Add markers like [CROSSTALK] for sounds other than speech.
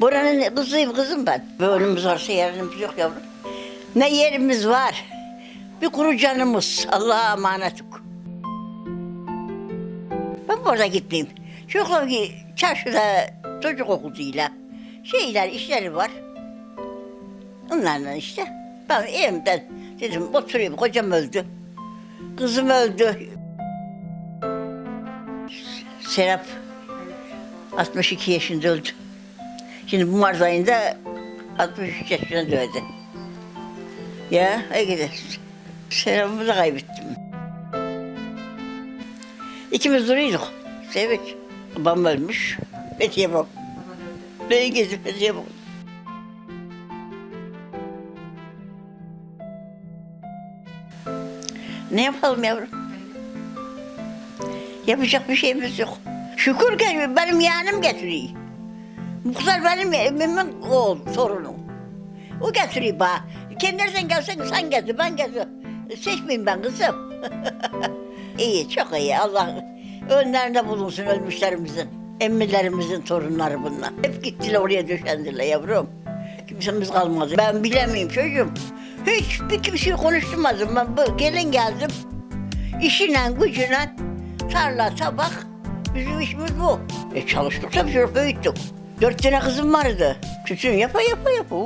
Buranın kızıyım kızım ben. Önümüz varsa yarınımız yok yavrum. Ne yerimiz var. Bir kuru canımız. Allah'a emanet. Ben burada gitmeyeyim. Çocuklar ki çarşıda çocuk okuluyla şeyler işleri var. Onlarla işte. Ben evimden dedim oturayım. Kocam öldü. Kızım öldü. Serap 62 yaşında öldü. Şimdi bu Mart ayında 63 yaşına döndü. Ya ay gider. Serap'ımı da kaybettim. İkimiz duruyduk. Sevik. Babam ölmüş. Fethiye bak. Ben gezip Fethiye bak. Ne yapalım yavrum? Yapacak bir şeyimiz yok. Şükür ki benim yeğenim getiriyor. Muhtar benim evimin oğul, torunum. O getiriyor bana. Kendilerden gelsen sen getir, ben getir. Seçmeyeyim ben kızım. [LAUGHS] iyi, çok iyi. Allah önlerinde bulunsun ölmüşlerimizin. Emmilerimizin torunları bunlar. Hep gittiler oraya düşendiler yavrum. Kimsemiz kalmadı. Ben bilemeyim çocuğum. Hiç bir kimseyi konuşturmadım. Ben bu, gelin geldim. İşinle gücüyle tarla, tabak. Bizim işimiz bu. E çalıştık tabii çocuk büyüttük. Dört tane kızım vardı. Küçüğün yapa yapa yapa.